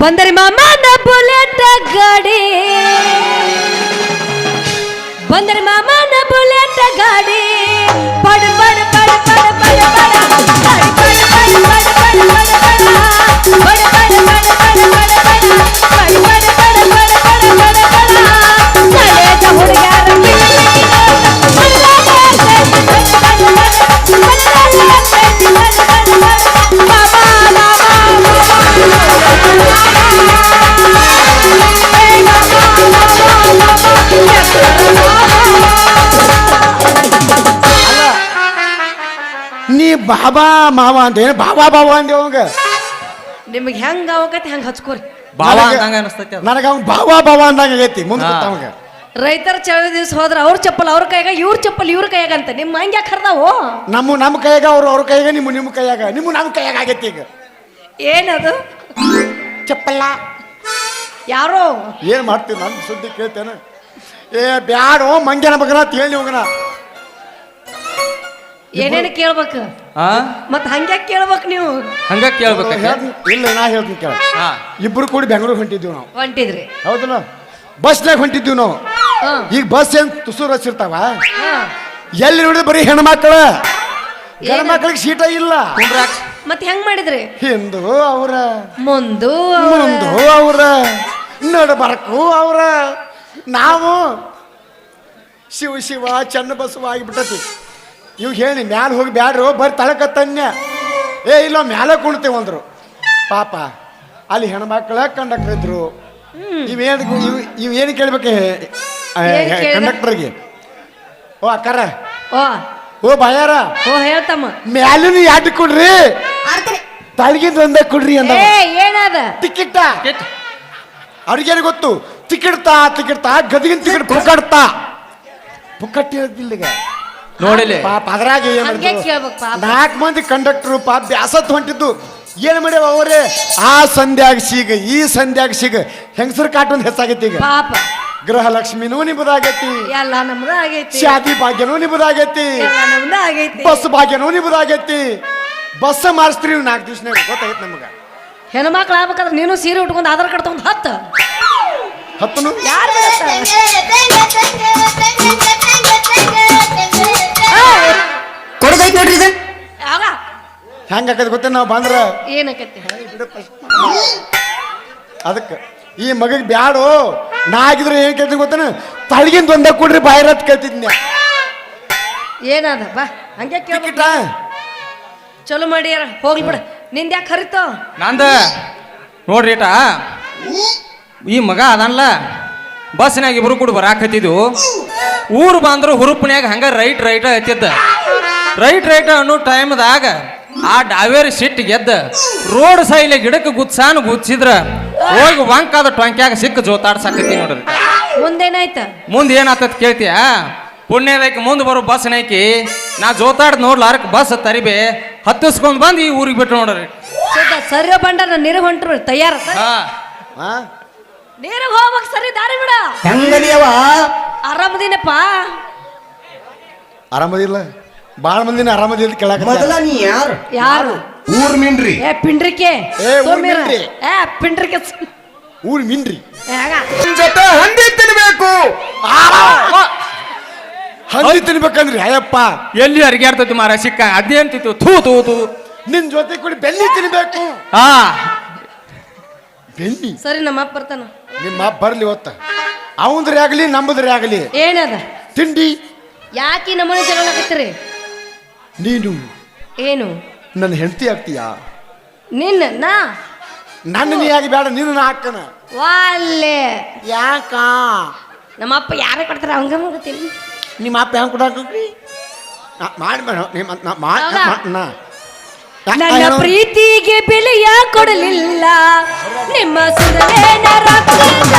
ಬಂದರಿ ಮಾಮನ ಬುಲೆಟ್ ಗಾಡಿ ಬಂದರಿ ಮಾಮನ ಬುಲೆಟ್ ಗಾಡಿ ಪಡ ಪಡ ಪಡ ಪಡ ಪಡ ಪಡ ಪಡ ಪಡ ಪಡ ಪಡ ಪಡ ಪಡ ಬಾಬಾ ಮಾವ ಅಂತ. ಏನು ಬಾಬಾ ಬಾಬಾ ಅಂದೆ ಅವಂಗ? ನಿಮಗೆ ಹೆಂಗ ಅವಕತಿ ಹೆಂಗ ಹಚ್ಕೋರಿ. ಬಾವ ಅಂದಂಗ ಅನಿಸ್ತೈತಿ ಅದು. ನನಗ ಅವ್ನು ಬಾಬಾ ಬಾಬಾ ಅಂದಂಗ ಆಗೈತಿ ಮುಂದೆ ಹಾ. ಅವಂಗ ರೈತರ ಚಳಿ ದಿವಸ ಹೋದ್ರೆ ಅವ್ರ ಚಪ್ಪಲ್ ಅವ್ರ ಕೈಯಾಗ ಇವ್ರ ಚಪ್ಪಲ್ ಇವ್ರ ಕೈಯಾಗ ಅಂತ. ನಿಮ್ಮ ಹಂಗೆ ಕರ್ದಾವು ನಮ್ಮ ನಮ್ಮ ಕೈಯಾಗ ಅವ್ರು ಅವ್ರ ಕೈಗ ನಿಮ್ಮ ನಿಮ್ಮ ಕೈಯಾಗ. ನಿಮ್ಮ ನಮ್ಮ ಕೈಯಾಗ ಆಗೈತಿ ಈಗ. ಏನದು? ಚಪ್ಪಲ್ಲ. ಯಾರೋ? ಏನ್ ಮಾಡ್ತೀವಿ ನಾನು ಸುದ್ದಿ ಕೇಳ್ತೇನೆ. ಏ ಬ್ಯಾಡೋ ಮಂಗ್ಯನ ಮಗನ ತೇಳಿ ಹೋಗನ ಏನೇನು ಕೇಳ್ಬೇಕು? ಹಾ ಮತ್ ಹಂಗೆ ಕೇಳ್ಬೇಕು ನೀವು? ಹಂಗ ಕೇಳ್ಬೇಕ ಇಲ್ಲ ನಾ ಹೇಳ್ತೀನಿ ಕೇಳ. ಹಾ. ಇಬ್ರು ಕೂಡಿ ಬೆಂಗಳೂರು ಹೊಂಟಿದ್ವಿ ನಾವು. ಹೊಂಟಿದ್ರಿ. ಹೌದಲ್ಲ ಬಸ್ನಾಗ ಹೊಂಟಿದ್ವಿ ನಾವು. ಹಾ. ಈಗ ಬಸ್ ಏನ್ ತುಸು ಇರ್ತಾವ ಹಾ. ಎಲ್ಲಿ ನೋಡಿದ್ರೆ ಬರೀ ಹೆಣ್ಮಕ್ಳ. ಹೆಣ್ಮಕ್ಳಿಗೆ ಸೀಟ ಇಲ್ಲ. ಕುಂಡ್ರಾಕ್ ಮತ್ ಹೆಂಗ್ ಮಾಡಿದ್ರಿ? ಹಿಂದು ಅವರ. ಮುಂದು ಮುಂದು ಅವರ. ನಡಬರ್ಕು ಅವರ. ನಾವು ಶಿವ ಶಿವ ಚನ್ನ ಬಸವ ಆಗಿಬಿಟ್ಟತಿ. ಇವ್ ಹೇಳಿ ಮ್ಯಾಲ ಹೋಗಿ ಬ್ಯಾಡ್ರು ತಳಕ ತಳಕತ್ತನ್ಯ ಏ ಇಲ್ಲ ಮ್ಯಾಲ ಕುಣ್ತೇವೆ ಅಂದ್ರು. ಪಾಪ ಅಲ್ಲಿ ಹೆಣ್ಮಕ್ಳ ಕಂಡಕ್ಟರ್ ಇದ್ರು ಇವೇನು ಇವ್ ಇವೇನು ಏನು ಕೇಳ್ಬೇಕು? ಕಂಡಕ್ಟರ್ಗೆ. ಓ ಅಕ್ಕಾರ. ಓ. ಓ ಬಾಯಾರ. ಓ ಹೇಳ್ತಮ್ಮ. ಮ್ಯಾಲಿನ ಯಾಡ್ ಕೊಡ್ರಿ ತಳಗಿದ್ ಒಂದ ಕೊಡ್ರಿ ಅಂದ ಏ ಏನದ? ಟಿಕೆಟ್ ಅವ್ರಿಗೇನು ಗೊತ್ತು? ತಿಕ್ಕಿಡ್ತಾ ತಿಕ್ಕಿಡ್ತಾ ಟಿಕೆಟ್ ತಾ ಗದಿಗಿನ ಟಿಕೆಟ್ ಪುಕ್ಕಡ್ತಾ. ಪುಕ್ಕಟ್ಟಿ ಹೇಳ್ತಿಲ್ಲ ಈಗ ನೋಡಿಲಿ. ಪಾಪ ಅದ್ರಾಗ ಏನ್ ಹಂಗೆ ಕೇಳ್ಬೇಕು ಪಾಪ. ನಾಲ್ಕು ಮಂದಿ ಕಂಡಕ್ಟರ್ ಪಾಪ ಬ್ಯಾಸತ್ ಹೊಂಟಿದ್ದು. ಏನ್ ಮಾಡ್ಯಾವ ಅವ್ರೆ? ಆ ಸಂಧ್ಯಾಗ ಸಿಗ ಈ ಸಂಧ್ಯಾಗ ಸಿಗ ಹೆಂಗಸರು ಕಾಟೊಂದು ಹೆಚ್ಚಾಗೈತಿ ಈಗ? ಪಾಪ. ಗೃಹಲಕ್ಷ್ಮಿನೂ ನಿಮ್ಮದಾಗೈತಿ ಎಲ್ಲ ನಮ್ದ ಆಗೈತಿ. ಶಾದಿ ಭಾಗ್ಯನೂ ನಿಮ್ಮದಾಗೈತಿ ಎಲ್ಲ ನಮ್ದ ಆಗೈತಿ. ಬಸ್ ಭಾಗ್ಯನೂ ನಿಮ್ಮದಾಗೈತಿ ಬಸ್ ಮಾರಿಸ್ತೀರಿ ನೀವು ನಾಲ್ಕು ದಿವಸ ಗೊತ್ತಾಗೈತಿ ನಮಗ? ಹೆಣ್ಮಕ್ಳು ಆಗ್ಬೇಕಾದ್ರೆ ನೀನು ಸೀರೆ ಉಟ್ಕೊಂಡು ಆಧಾರ್ ಕಾರ್ಡ್ ತಗೊಂಡ್ ಹತ್ತ. ಹತ್ತನು? ಯಾರು ಕೊಡದೈತಿ ನೋಡ್ರಿ ಇದು. ಆಗ ಹೆಂಗ ಆಕೈತಿ ಗೊತ್ತೇ ನಾವು ಬಂದ್ರ? ಏನಕತ್ತಿ ಅದಕ್ಕೆ ಈ ಮಗಗ್ ಬ್ಯಾಡು? ನಾ ಆಗಿದ್ರೆ ಏನ್ ಕೇಳ್ತೀನಿ ಗೊತ್ತೇನ? ತಳಗಿಂದ ಒಂದ ಕೊಡ್ರಿ ಬಾಯಿರತ್ ಕೇಳ್ತಿದ್ನ್ಯ ಏನಾದ ಬಾ ಹಂಗೆ ಕೇಳ್ಬಿಟ್ಟ ಚಲೋ ಮಾಡ್ಯಾರ ಹೋಗ್ಲಿ ಬಿಡ. ನಿಂದ ಯಾಕೆ ಹರಿತೋ? ನಂದ? ನೋಡ್ರಿ ಇಟ ಈ ಮಗ ಅದನ್ಲ? ಬಸ್ನಾಗ ಇಬ್ರು ಕೂಡ ಬರಾಕತ್ತಿದ್ದು ಊರು ಬಂದ್ರು ಹುರುಪ್ನ್ಯಾಗ ಹಂಗ ರೈಟ್ ರೈಟ್ ಹತ್ತಿದ್ದ ರೈಟ್ ರೈಟ್ ಅನ್ನೋ ಟೈಮ್ದಾಗ ಆ ಡಾವೇರಿ ಸಿಟ್ಟು ಗೆದ್ದ. ರೋಡ್ ಸೈಲೆ ಗಿಡಕ್ಕೆ ಗುತ್ಸಾನು ಗುಚ್ಚಿದ್ರ ಹೋಗಿ ವಂಕಾದ ಟೊಂಕ್ಯಾಗ ಸಿಕ್ಕ ಜೋತಾಡ್ಸಾಕತ್ತಿ ನೋಡ್ರಿ. ಮುಂದೇನಾಯ್ತ? ಮುಂದೆ ಏನಾಗ್ತದ ಕೇಳ್ತೀಯ? ಪುಣ್ಯದಕ್ಕೆ ಮುಂದೆ ಬರೋ ಬಸ್ ನೈಕಿ. ನಾ ಜೋತಾಡ್ ನೋಡ್ಲಾರಕ್ ಬಸ್ ತರಿಬೆ. ಹತ್ತಿಸ್ಕೊಂಡ್ ಬಂದು ಈ ಊರಿಗೆ ಬಿಟ್ಟು ನೋಡ್ರಿ. ಸುದ್ದ ಸರಿ ಬಂಡ ನೀರು ಹೊಂಟ್ರು ತಯಾರ ಹಾ? ಹಾ ನೀರಿಗೆ ಹೋಗ್ಬೇಕು ಸರಿ ದಾರಿ ಬಿಡ. ಹೆಂಗದಿಯವ? ಆರಾಮದಿನಪ್ಪ. ಆರಾಮದಿಲ್ಲ? ಬಾಳ ಮಂದಿನ ಆರಾಮದಿಲ್ಲ ಕೇಳಕ ಮೊದಲ ನೀ ಯಾರು? ಯಾರು? ಊರ್ ಮಿನ್ರಿ ಏ ಪಿಂಡ್ರಿಕೆ. ಏ, ಊರ್. ಮಿಂಡ್ರಿ. ಏ ಪಿಂಡ್ರಿಕೆ. ಸ- ಊರ್ ಮಿನ್ರಿ ಏ, ಆಗ. ಜೊತೆ ಹಂದಿ ತಿನ್ಬೇಕು. ಹಂದಿ ತಿನ್ಬೇಕಂದ್ರಿ ಅಯ್ಯಪ್ಪ. ಎಲ್ಲಿ ಅರಿಗಾಡ್ತೈತಿ ಮಾರ ಸಿಕ್ಕ. ಅದೇಂತಿತ್ತು ಥೂ ಥೂ ಥೂ. ನಿನ್ ಜೊತೆ ಕೂಡಿ ಬೆಲ್ಲಿ ತಿನ್ಬೇಕು. ಹಾ. ಬೆನ್ನಿ ಸರಿ ನಮ್ಮ ಅಪ್ಪ ಬರ್ತಾನ. ನಿಮ್ಮ ಅಪ್ಪ ಬರ್ಲಿ ಹೊತ್ತ. ಅವಂದ್ರೆ ಆಗ್ಲಿ ನಮ್ಮದ್ರೆ ಆಗ್ಲಿ. ಏನದ? ತಿಂಡಿ? ಯಾಕೆ ನಮ್ಮನೆ ಜಗಳ ಆಗತ್ತೀರಿ? ನೀನು? ಏನು? ನನ್ನ ಹೆಂಡತಿ ಆಗ್ತೀಯಾ? ನಿನ್ನ ನಾ? ನನ್ನ ನೀ ಆಗಿ ಬೇಡ ನೀನು ನಾ ಹಾಕನ ವಾಲ್ಲೆ. ಯಾಕ? ನಮ್ಮ ಅಪ್ಪ ಯಾರೇ ಕೊಡ್ತಾರ ಅವಂಗ ಗೊತ್ತಿಲ್ಲ. ನಿಮ್ಮ ಅಪ್ಪ ಹೆಂಗ್ ಕೊಡಾಕ್ರಿ ಮಾಡಿ ಮೇಡಮ್ ನಿಮ್ಮ ನಾ ನನ್ನ ಪ್ರೀತಿಗೆ ಬೆಲೆಯ ಕೊಡಲಿಲ್ಲ. ನಿಮ್ಮ ಸುರಲೇನ ರಕ್ತದ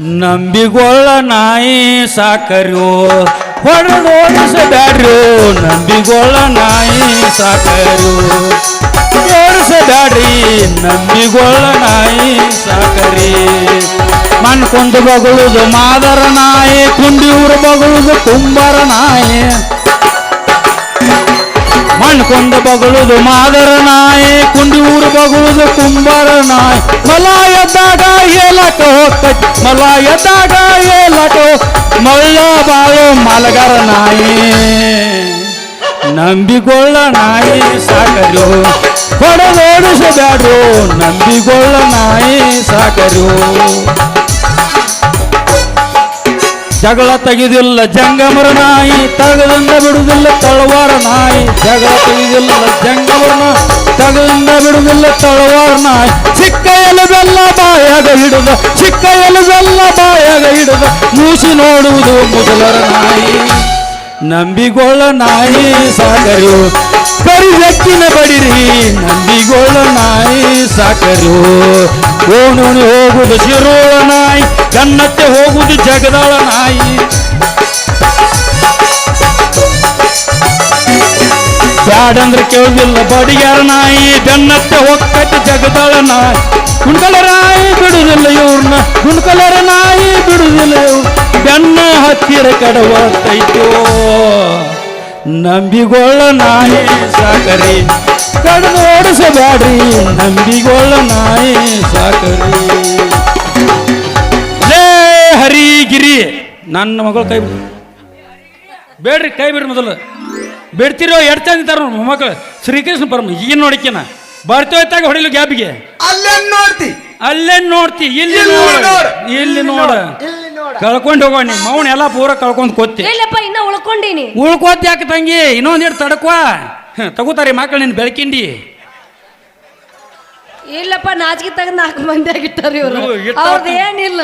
ನಂಬಿಗೊಳ್ಳ ನಾಯಿ ಸಾಕರ್ಯೋ? ಹೊಡೆದೋಡಿಸಬ್ಯಾಡ್ರು ನಂಬಿಗೊಳ್ಳ ನಾಯಿ ಸಾಕರ್ಯೋ? ಓಡಿಸಬ್ಯಾಡ್ರಿ, ನಂಬಿಗೊಳ್ಳ ನಾಯಿ ಸಾಕರಿ ಮಣ್ಕೊಂದು ಬಗಳುದು ಮಾದರ ನಾಯಿ ಕುಂಡಿ ಊರು ಬಗಳುದು ಕುಂಬರ ನಾಯಿ. ಮಣ್ಕೊಂದ ಬಗಳುದು ಮಾದರ ನಾಯಿ ಕುಂಡಿ ಊರು ಬಗಳುದು ಕುಂಬರ ನಾಯಿ. ಮಲ ಎದ್ದಾಗ ಏಲಕ ಹೋಗ್ತೈತಿ. ಮಲ ಎದ್ದಾಗ ಬಾಳು ಮಲಗರ ನಾಯಿ. ನಂಬಿಗೊಳ್ಳ ನಾಯಿ ಸಾಕರು. ಹೊಡೆದೋಡಿಸಬ್ಯಾಡ್ರು ನಂಬಿಗೊಳ್ಳ ನಾಯಿ ಸಾಕರು. ಜಗಳ ತೆಗೆದಿಲ್ಲ ಜಂಗಮರ ನಾಯಿ, ತಗದಿಂದ ಬಿಡುವುದಿಲ್ಲ ತಳವಾರ ಜಗಳ ತೆಗೆದಿಲ್ಲ ಜಂಗವನ್ನ ತಗದಿಂದ ಬಿಡುವುದಿಲ್ಲ ತಳವಾರ ನಾಯಿ ಚಿಕ್ಕ ಎಲುಬೆಲ್ಲ ಬಾಯಾಗ ಹಿಡಿದ ಚಿಕ್ಕ ಎಲುಬೆಲ್ಲ ಬಾಯಾಗ ಹಿಡಿದ, ಮೂಸಿ ನೋಡುವುದು ಮೊದಲರ ನಾಯಿ. ನಂಬಿಗೊಳ್ಳ ನಾಯಿ ಸಾಕರು ಕರಿ ಹೆಚ್ಚಿನ ಬಡಿರಿ. ನಂಬಿಗೊಳ್ಳ ನಾಯಿ ಸಾಕರು. ಓಣೋಣಿ ಹೋಗುದು ಶಿರೋಳ ನಾಯಿ, ಕನ್ನತ್ತೆ ಹೋಗುದು ಜಗದಾಳ ನಾಯಿ. ಬ್ಯಾಡಂದ್ರೆ ಕೇಳುದಿಲ್ಲ. ಬಡಿಯಾರ ನಾಯಿ, ಬೆನ್ನತ್ತೆ ಹೋಗ್ತೈತೆ ಜಗದಾಳ ನಾಯಿ. ಗುಂಡ್ಕಲರ ನಾಯಿ ಬಿಡುದಿಲ್ಲ ಇವ್ರನ್ನ. ನಾಯಿ ಬಿಡುದಿಲ್ಲ ಬೆನ್ನ ಹತ್ತಿರ ಕಡವತ್ತೈತೋ ನಂಬಿಗೊಳ್ಳ ನಾಯಿ ಸಾಕರಿ. ಕಡಿದು ಓಡಿಸಬೇಡ್ರಿ. ನಂಬಿಗೊಳ್ಳ ನಾಯಿ ಸಾಕರಿ. ಹರಿಗಿರಿ. ನನ್ನ ಮಗಳು ಕೈ ಬಿಡ್ರಿ ಬೇಡ್ರಿ, ಕೈ ಬಿಡ್ರಿ ಮೊದಲು. ಬಿಡ್ತಿರೋ ಎರಡು ತಂದಿದ್ದಾರೆ ಮೊಮ್ಮಕ್ಕಳು. ಶ್ರೀಕೃಷ್ಣ ಪರಮ ಈಗ ನೋಡಿಕೆನ ಬರ್ತೋಯ್ತಾಗ ಹೊಡಿಲು ಗ್ಯಾಬ್ಗೆ. ಅಲ್ಲೇ ನೋಡ್ತಿ? ಅಲ್ಲೇ ನೋಡ್ತಿ? ಇಲ್ಲಿ ಇಲ್ಲಿ ನೋಡ. ಇಲ್ಲಿ ನೋಡ. ಇಲ್ಲಿ ನೋಡ. ಕಳ್ಕೊಂಡು ಹೋಗೋಣ ನಿಮ್ಮ ಮೌನ ಎಲ್ಲ ಪೂರ ಕಳ್ಕೊಂಡು ಕೊತ್ತಿ. ಇಲ್ಲಪ್ಪ ಇನ್ನ ಉಳ್ಕೊಂಡೀನಿ. ಉಳ್ಕೋತ್ ಯಾಕೆ ತಂಗಿ? ಇನ್ನೊಂದು ಎರಡು ತಡಕ್ವಾ ತಗೋತಾರೆ ಮಕ್ಕಳು ನಿನ್ನ ಬೆಳಕಿಂಡಿ. ಇಲ್ಲಪ್ಪ ನಾಚಿಕೆ ತಗ ನಾಲ್ಕು ಮಂದಿ ಆಗಿಟ್ಟಾರ ಇವರು. ಇವ್ರು ಅವ್ರದ್ದು ಏನಿಲ್ಲ.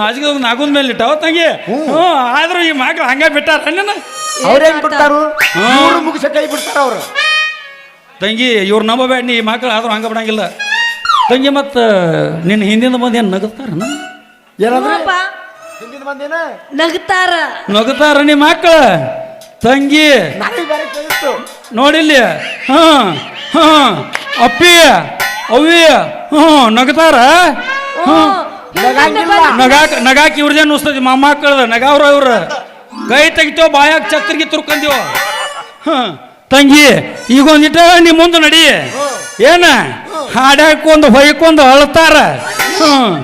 ನಾಜಿಗೆ ಹೋಗಿ ನಾಗುದ ಮೇಲೆ ಇಟ್ಟಾವ ತಂಗಿ ಹ್ಞೂ. ಆದ್ರೂ ಈ ಮಕ್ಳು ಹಂಗೆ ಬಿಟ್ಟಾರ. ನನ್ನ ಅವ್ರೇನ್ ಬಿಡ್ತಾರು. ಇವ್ರು ಮುಗಿಸ ಕೈ ಬಿಡ್ತಾರ ಅವರು. ತಂಗಿ ಇವ್ರು ನಂಬಬೇಡ ನೀ ಮಕ್ಳು ಆದ್ರೂ ಹಂಗೆ ಬಿಡಂಗಿಲ್ಲ. ತಂಗಿ ಮತ್ತು ನಿನ್ನ ಹಿಂದಿನ ಬಂದು ಏನು ನಗುತ್ತಾರನ? ಏನಂದ್ರೆ? ಹ್ಞೂಪ್ಪ, ಹಿಂದಿನ ಮಂದಿನ ನಗ್ತಾರ ನಗುತ್ತಾರ. ನೀ ಮಕ್ಕಳು ತಂಗಿ. ನನಗೆ ಬೇರೆ ಕೇಳಿಸ್ತು. ನೋಡಿಲ್ಲಿ. ಹಾ ಹಾ ಅಪ್ಪಿ. ಅವ್ವಿ ಹ್ಞೂ ನಗತಾರ? ಹ್ಞೂ ನಗಾಕ ನಗಾಕ್ ಇವ್ರದೇ ಇವ್ರದೇ ಮಾಮ ಕಳ್ದ ನಗಾವ್ರ ಇವ್ರ ಕೈ ತೆಗಿತೇವ ಬಾಯಾಗ ಚಕ್ರಿಗೆ ತುರ್ಕಂದೀವ. ಹ್ಞೂ ತಂಗಿ ಈಗ ಒಂದಿಟ ನೀ ಮುಂದೆ ನಡಿ. ಏನ? ಹಾಡ್ಯಾಕೊಂದು ಹೊಯ್ಕೊಂದು ಅಳ್ತಾರ. ಹ್ಮ್.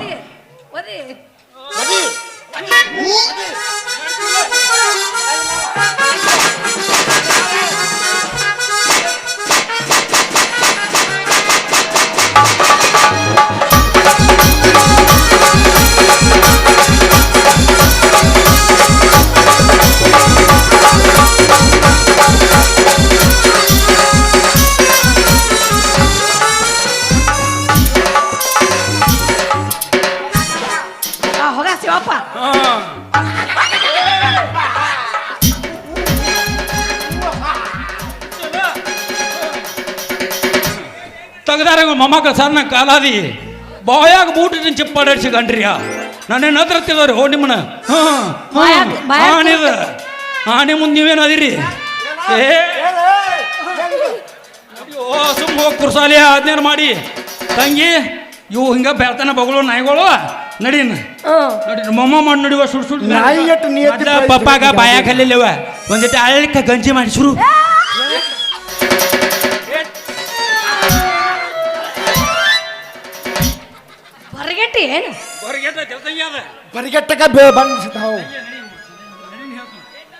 ತೆಗ್ದಾರ ಮೊಮ್ಮಕ್ಕಳು ಸಣ್ಣ ಕಾಲಾದಿ. ಬಾಯಾಗ ಬೂಟಿನ ಚಿಪ್ಪಾಡಿಸಿ ಗಂಡ್ರಿಯ. ನನ್ನೇನು ಹತ್ರ ತಿದವ್ರಿ ಹೋ ನಿಮ್ಮನ ಹಾನಿದ ಆಣಿದ ಮುಂದ್ ನೀವೇನು ಅದಿರಿ? ಏ. ಓ ಸುಮ್ಮ ಹೋಗಿ ಕುರ್ಸಾಲಿ ಅದ್ನೇನು ಮಾಡಿ. ತಂಗಿ ಇವು ಹಿಂಗ ಬೆಳ್ತಾನ ಬಗಳು ನಾಯಿಗಳು. ನಡೀನ್. ಹ್ಮ್ ನಡಿ ಮೊಮ್ಮ ಮಾಡಿ ನಡಿವ ಸುಡ್ ಸುಡ್ ನಾಯಿ ಪಪ್ಪಾಗ. ಬಾಯಾಗ ಹಲ್ಲಿಲ್ಲವ. ಒಂದಿಟ್ಟು ಅಳ್ಳಿಕ ಗಂಜಿ ಮಾಡಿ ಶುರು. ಹೊರಗೆಟ್ಟಿ ಏನು? ಬರಿಗೆಟ್ಟಕ ಬೇ ಬಂದ್ಸಿದ್ದಾವು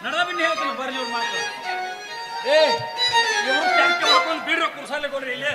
ನಡ್ದ ಬಿನ್ನಿ ಹೇಳ್ತಾನೆ ಬರ್ರಿ ಇವ್ರ ಮಾತು. ಏ ಇವ್ರು ಟ್ಯಾಂಕ್ ಮಾಡ್ಕೊಂಡು ಬೀಡ್ರ ಕುರ್ಸಾಲೆ ಕೊಡ್ರಿ ಇಲ್ಲಿ.